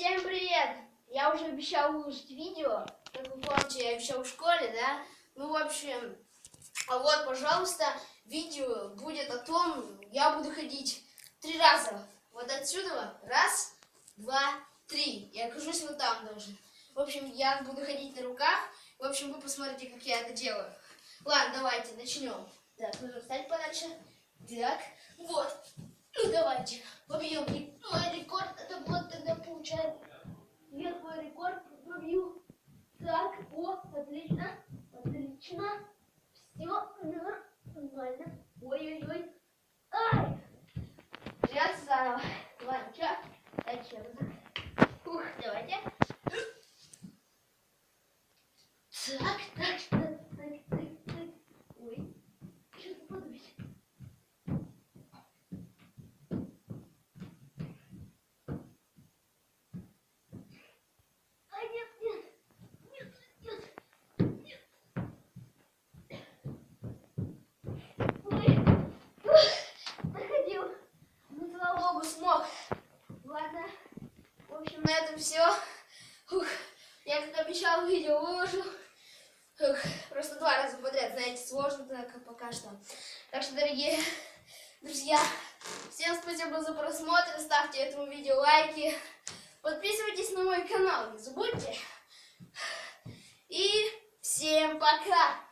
Всем привет! Я уже обещал выложить видео, как вы помните, я обещал в школе, да? Ну, в общем, а вот, пожалуйста, видео будет о том, я буду ходить три раза. Вот отсюда, раз, два, три. Я окажусь вот там даже. В общем, я буду ходить на руках. В общем, вы посмотрите, как я это делаю. Ладно, давайте, начнем. Так, нужно встать подальше. Так, вот. Ну, давайте. Побьем мой рекорд. Получается. Я твой рекорд побью. Так, о, отлично. Отлично. Все, нормально. Ой-ой-ой. Ай! Сейчас заново. Ладно, что? Раз. Ух, давайте. Так, так, на этом все. Ух, я как обещал, видео выложу. Ух, просто два раза подряд, знаете, сложно так пока что. Так что, дорогие друзья, всем спасибо за просмотр, ставьте этому видео лайки, подписывайтесь на мой канал, не забудьте. И всем пока!